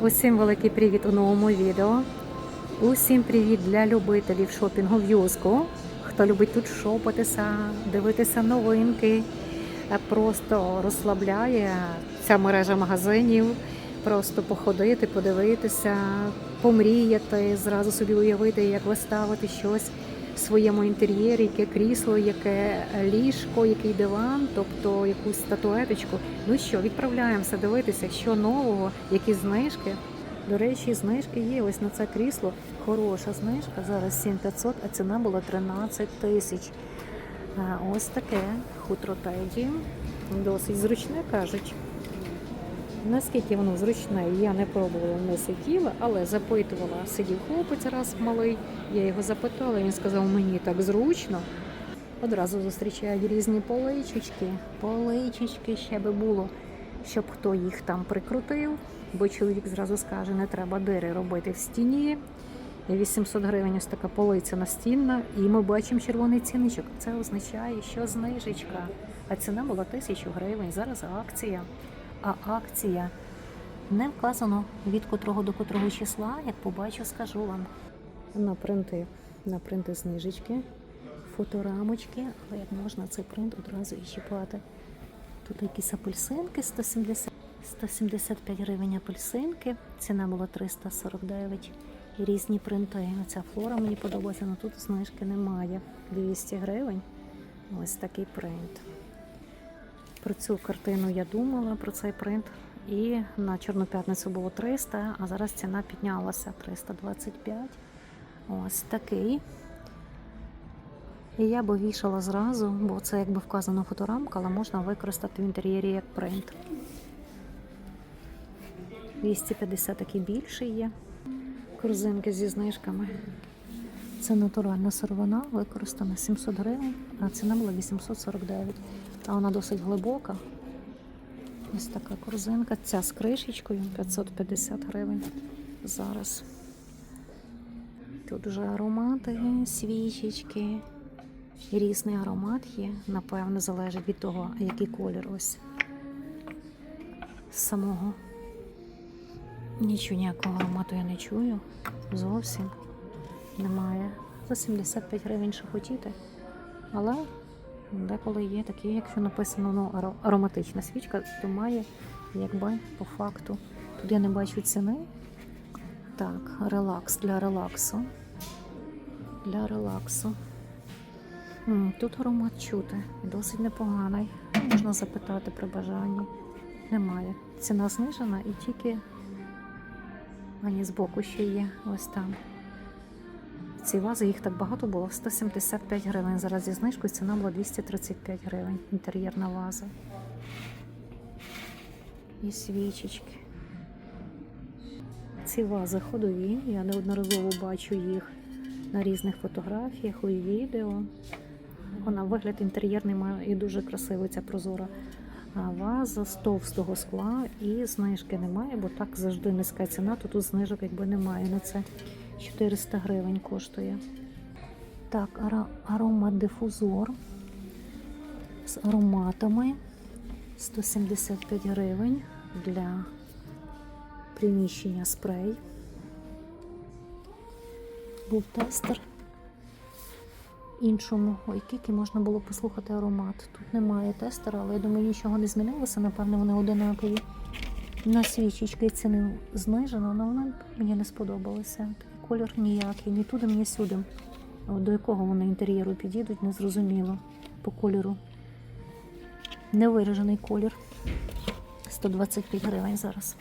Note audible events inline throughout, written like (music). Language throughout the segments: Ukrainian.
Усім великий привіт у новому відео. Усім привіт для любителів шопінгу в Юску. Хто любить тут шопитися, дивитися новинки, е, просто розслабляє ця мережа магазинів. Просто походити, подивитися, помріяти, зразу собі уявити, як ви ставите щось в своєму інтер'єрі, яке крісло, яке ліжко, який диван, тобто якусь статуеточку. Ну що, відправляємося дивитися, що нового, які знижки. До речі, знижки є. Ось на це крісло хороша знижка. Зараз 7500, а ціна була 13 тисяч. Ось таке хутро теді. Досить зручне, кажуть. Наскільки воно зручне, я не пробувала, не сиділа, але запитувала, сидів хлопець раз малий, я його запитала, він сказав, мені так зручно. Одразу зустрічають різні поличечки. Поличечки ще би було, щоб хто їх там прикрутив, бо чоловік зразу скаже, не треба дири робити в стіні. 800 гривень ось така полиця настінна, і ми бачимо червоний цінничок. Це означає, що знижечка. А ціна була 1000 гривень. Зараз акція. А акція не вказано від котрого до котрого числа. Як побачу, скажу вам. На принти, на принти знижечки, фоторамочки, але як можна цей принт одразу і чіпати. Тут якісь апельсинки 170, 175 гривень апельсинки. Ціна була 349. Різні принти. Оця флора мені подобається, але тут знижки немає. 200 гривень. Ось такий принт. Про цю картину я думала, про цей принт. І на Чорну п'ятницю було 300, а зараз ціна піднялася 325. Ось такий. І я би вішала зразу, бо це якби вказано фоторамка, але можна використати в інтер'єрі як принт. 250 такий більший є. Корзинки зі знижками. Це натуральна сировина, використана 700 гривень, а ціна була 849. А вона досить глибока. Ось така корзинка. Ця з кришечкою 550 гривень зараз. Тут вже аромати, свічечки. Різний аромат є. Напевно, залежить від того, який колір ось самого. Нічого ніякого аромату я не чую. Зовсім немає. За 75 гривень що хотіти. Але деколи є такі, якщо написано ну, ароматична свічка, то має, якби по факту. Тут я не бачу ціни. Так, релакс для релаксу. Для релаксу. Тут аромат чути. Досить непоганий. Можна запитати при бажанні. Немає. Ціна знижена і тільки ані збоку ще є. Ось там. Ці вази їх так багато було 175 гривень. Зараз зі знижкою ціна була 235 гривень. Інтер'єрна ваза. І свічечки. Ці вази ходові. Я неодноразово бачу їх на різних фотографіях, у відео. Вона вигляд інтер'єрний має і дуже красивий ця прозора ваза з товстого скла і знижки немає, бо так завжди низька ціна, то тут знижок якби немає на це. 400 гривень коштує. Так, ара- аромат-дифузор з ароматами 175 гривень для приміщення спрей. Був тестер. Іншому, ой, тільки можна було послухати аромат. Тут немає тестера, але я думаю, нічого не змінилося. Напевно, вони одинакові. На свічечки ціни знижено, але вона мені не сподобалася. Колір ніякий, ні туди, ні сюди. От До якого вони інтер'єру підійдуть, не зрозуміло по кольору. Невиражений колір. 125 гривень зараз.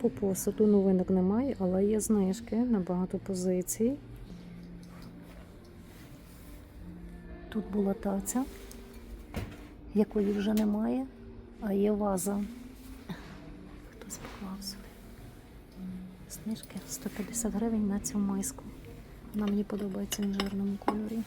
По посуду новинок немає, але є знижки на багато позицій. Тут була таця, якої вже немає, а є ваза. Хтось поклав сюди. Знижки 150 гривень на цю миску. Вона мені подобається в інжирному кольорі.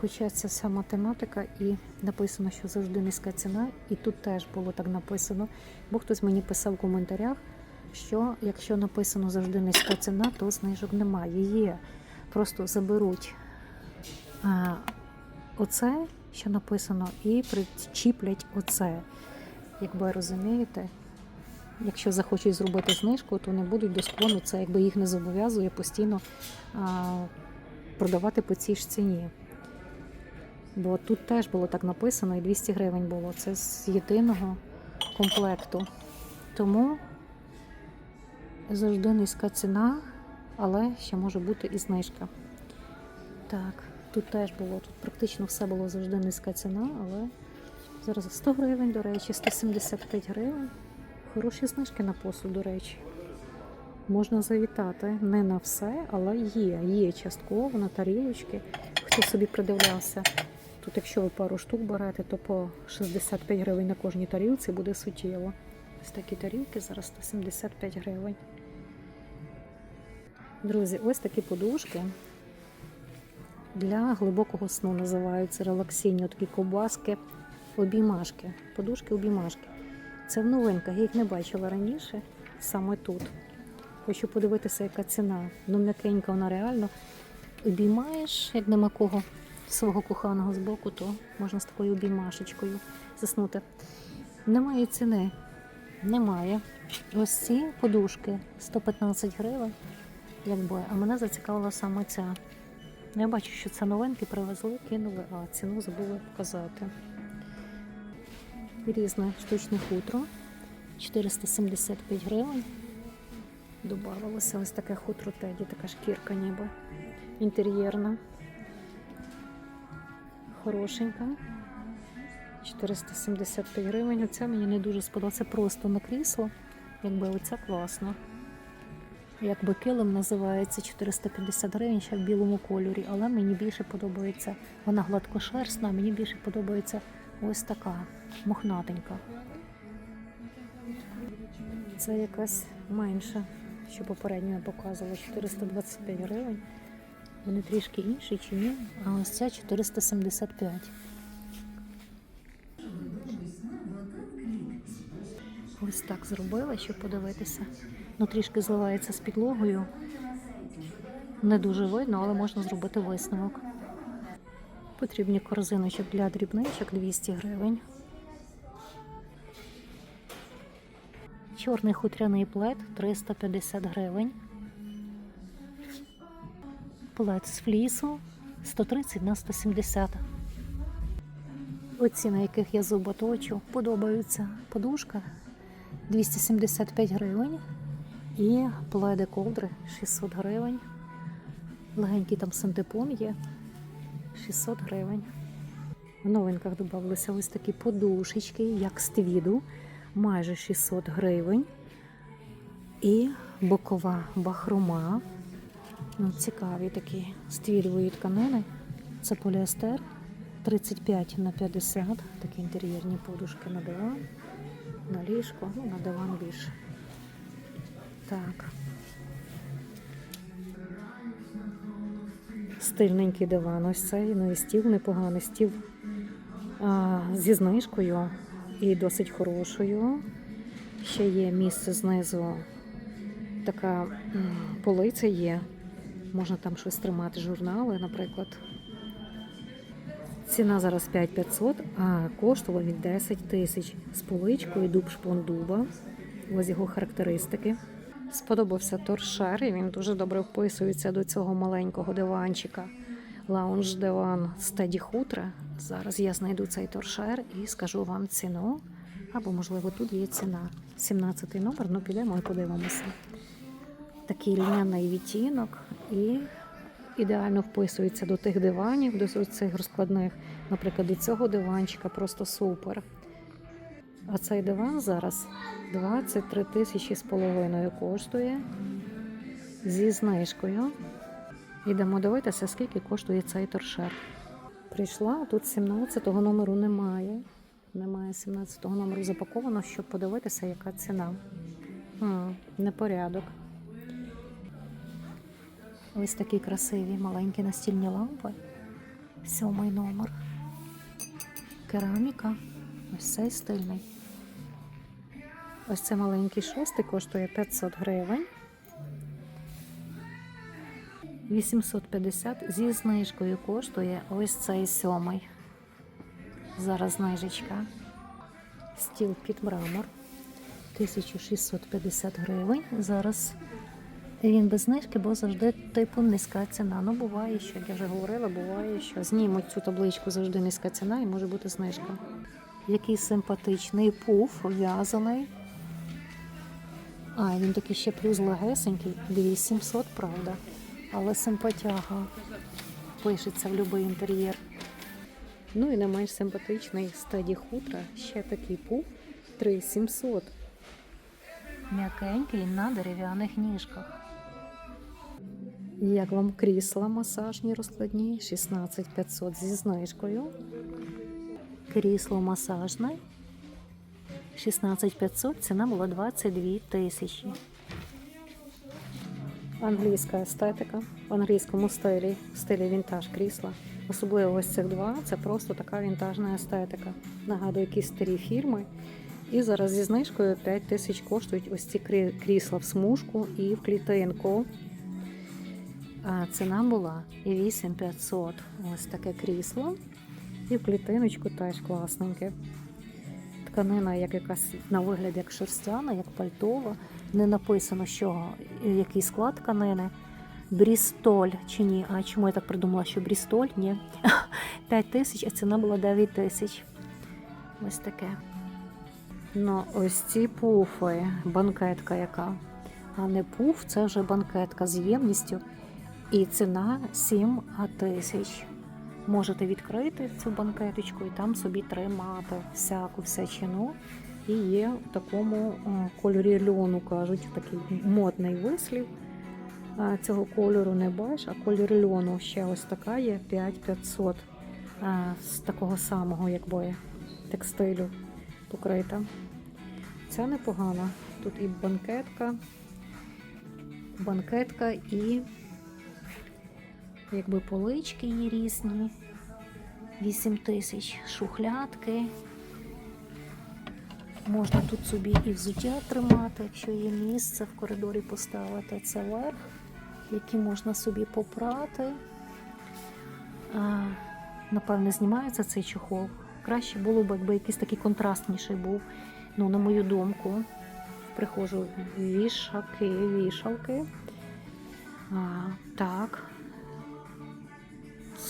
Хоча ця вся математика і написано, що завжди низька ціна, і тут теж було так написано. Бо хтось мені писав в коментарях, що якщо написано завжди низька ціна, то знижок немає. Є. Просто заберуть а, оце, що написано, і причіплять оце. Якби розумієте, якщо захочуть зробити знижку, то не будуть доскону, це якби їх не зобов'язує постійно а, продавати по цій ж ціні. Бо тут теж було так написано, і 200 гривень було. Це з єдиного комплекту. Тому завжди низька ціна, але ще може бути і знижка. Так, тут теж було, тут практично все було завжди низька ціна, але зараз 100 гривень, до речі, 175 гривень. Хороші знижки на посуд, до речі. Можна завітати не на все, але є. Є частково на тарілочки. Хто собі придивлявся. Тут, якщо ви пару штук берете, то по 65 гривень на кожній тарілці буде суттєво. Ось такі тарілки зараз 175 гривень. Друзі, ось такі подушки для глибокого сну називаються релаксійні такі ковбаски, обіймашки. Подушки обіймашки. Це в новинках, я їх не бачила раніше, саме тут. Хочу подивитися, яка ціна. Ну, м'якенька вона реально. Обіймаєш, як нема кого свого коханого збоку, то можна з такою обіймашечкою заснути. Немає ціни. Немає. Ось ці подушки 115 гривень, якби, а мене зацікавила саме ця. Я бачу, що це новинки привезли, кинули, а ціну забули показати. Різне штучне хутро 475 гривень. Добавилося ось таке хутро теді, така шкірка ніби інтер'єрна. Хорошенька. 475 гривень. Оця мені не дуже сподобалася. Просто на крісло. Якби оця класна. Якби килим називається 450 гривень ще в білому кольорі, але мені більше подобається, вона гладкошерстна, мені більше подобається ось така мохнатенька. Це якась менша, що попередньо я показувала, 425 гривень. Вони трішки інші чи ні, а ось ця 475. Ось так зробила, щоб подивитися. Ну, трішки зливається з підлогою. Не дуже видно, але можна зробити висновок. Потрібні корзиночок для дрібничок 200 гривень. Чорний хутряний плед 350 гривень. Плед з флісу 130 на 170. Оці, на яких я зуба точу, подобаються. Подушка 275 гривень. І пледи ковдри 600 гривень. Легенький там синтепон є 600 гривень. В новинках додалися ось такі подушечки, як з твіду, майже 600 гривень. І бокова бахрома. Ну, цікаві такі з твідової тканини. Це поліестер 35 на 50. Такі інтер'єрні подушки на диван, на ліжко, ну на диван більше. Так. Стильненький диван ось цей, ну і стіл непоганий, стіл а, зі знижкою і досить хорошою. Ще є місце знизу, така полиця є. Можна там щось тримати, журнали, наприклад. Ціна зараз 5500, а коштував він 10 тисяч з поличкою дуб шпон дуба. Ось його характеристики. Сподобався торшер, і він дуже добре вписується до цього маленького диванчика. Лаунж диван Стеді Хутра. Зараз я знайду цей торшер і скажу вам ціну. Або, можливо, тут є ціна. 17 номер, ну підемо і подивимося. Такий льняний відтінок і ідеально вписується до тих диванів, до цих розкладних. Наприклад, до цього диванчика просто супер. А цей диван зараз 23 тисячі з половиною коштує зі знижкою. Ідемо дивитися, скільки коштує цей торшер. Прийшла, тут 17-го номеру немає. Немає 17-го номеру запаковано, щоб подивитися, яка ціна. Хм, непорядок. Ось такі красиві маленькі настільні лампи. Сьомий номер. Кераміка. Ось цей стильний. Ось це маленький шостий коштує 500 гривень. 850 зі знижкою коштує ось цей сьомий. Зараз знижечка. Стіл під мрамор. 1650 гривень. Зараз він без знижки, бо завжди типу низька ціна. Ну, буває, що, як я вже говорила, буває, що знімуть цю табличку завжди низька ціна і може бути знижка. Який симпатичний пуф в'язаний. А, він такий ще плюс легесенький, 2700, правда. Але симпатяга. Пишеться в будь-який інтер'єр. Ну і не менш симпатичний стеді хутра, ще такий пуф 3700. М'якенький на дерев'яних ніжках. Як вам крісла масажні розкладні? 16500 зі знижкою. Крісло масажне. 16500, ціна була 22 тисячі. Англійська естетика в англійському стилі, в стилі вінтаж крісла. Особливо ось цих два це просто така вінтажна естетика. Нагадую, якісь старі фірми. І зараз зі знижкою 5 тисяч коштують ось ці крісла в смужку і в клітинку. А ціна була і 8500. Ось таке крісло. І в клітиночку теж класненьке. Тканина, як якась на вигляд, як шерстяна, як пальтова. Не написано, що е, який склад тканини. Брістоль чи ні? А чому я так придумала, що Брістоль? Ні. (laughs) 5 тисяч, а ціна була 9 тисяч. Ось таке. Ну, ось ці пуфи, банкетка яка. А не пуф, це вже банкетка з ємністю. І ціна 7 тисяч. Можете відкрити цю банкеточку і там собі тримати всяку всячину. І є в такому кольорі льону, кажуть, такий модний вислів. Цього кольору не бачиш, а кольор льону ще ось така є 5500 з такого самого, якби текстилю покрита. Ця непогана. Тут і банкетка, банкетка і якби полички є різні. 8 тисяч шухлядки. Можна тут собі і взуття тримати, якщо є місце в коридорі поставити. Це верх, який можна собі попрати. А, напевне, знімається цей чохол. Краще було б, якби якийсь такий контрастніший був. Ну, на мою думку, приходжу вішаки, вішалки. А, так.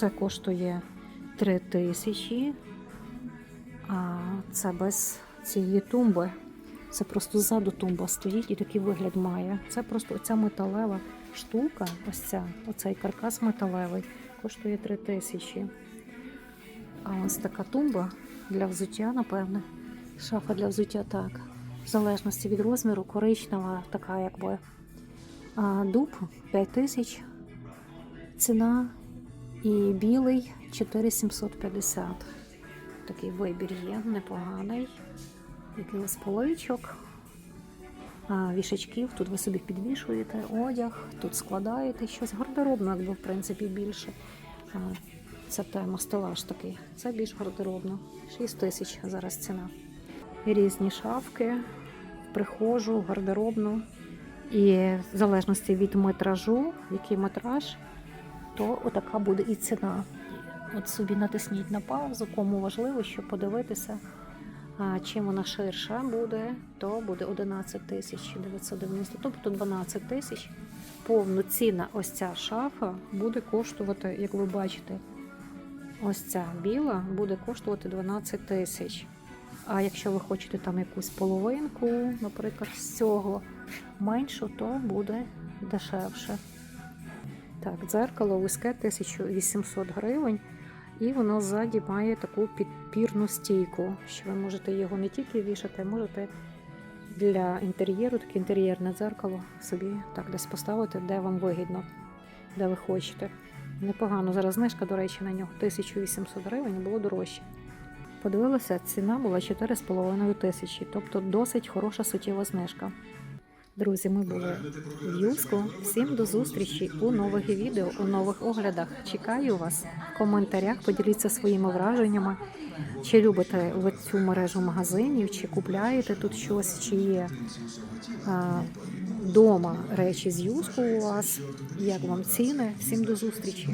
Це коштує 3 тисячі. А це без цієї тумби. Це просто ззаду тумба стоїть і такий вигляд має. Це просто оця металева штука, ось ця, оцей каркас металевий, коштує 3 тисячі. А ось така тумба для взуття, напевне. Шафа для взуття так. В залежності від розміру, коричнева, така якби. А дуб 5 тисяч. Ціна і білий 4750. Такий вибір є, непоганий. Якийсь поличок, а, вішачків. Тут ви собі підвішуєте одяг, тут складаєте щось гардеробно, якби в принципі більше. Це тема стелаж такий. Це більш гардеробно. 6 тисяч зараз ціна. Різні шафки, прихожу, гардеробну. І в залежності від метражу, який метраж, то отака буде і ціна. От собі натисніть на паузу, кому важливо, щоб подивитися, а, чим вона ширша буде, то буде 11 тисяч 990, тобто 12 тисяч. Повноцінна ось ця шафа буде коштувати, як ви бачите, ось ця біла буде коштувати 12 тисяч. А якщо ви хочете там якусь половинку, наприклад, з цього меншу, то буде дешевше. Так, дзеркало вузьке 1800 гривень, і воно ззаді має таку підпірну стійку, що ви можете його не тільки вішати, а можете для інтер'єру, таке інтер'єрне дзеркало собі так десь поставити, де вам вигідно, де ви хочете. Непогано. Зараз знижка, до речі, на нього 1800 гривень було дорожче. Подивилася, ціна була 4,5 тисячі, тобто досить хороша суттєва знижка. Друзі, ми були в Юску. Всім до зустрічі у нових відео, у нових оглядах. Чекаю вас в коментарях. Поділіться своїми враженнями. Чи любите ви цю мережу магазинів, чи купляєте тут щось, чи є а, дома речі з Юску у вас, як вам ціни. Всім до зустрічі.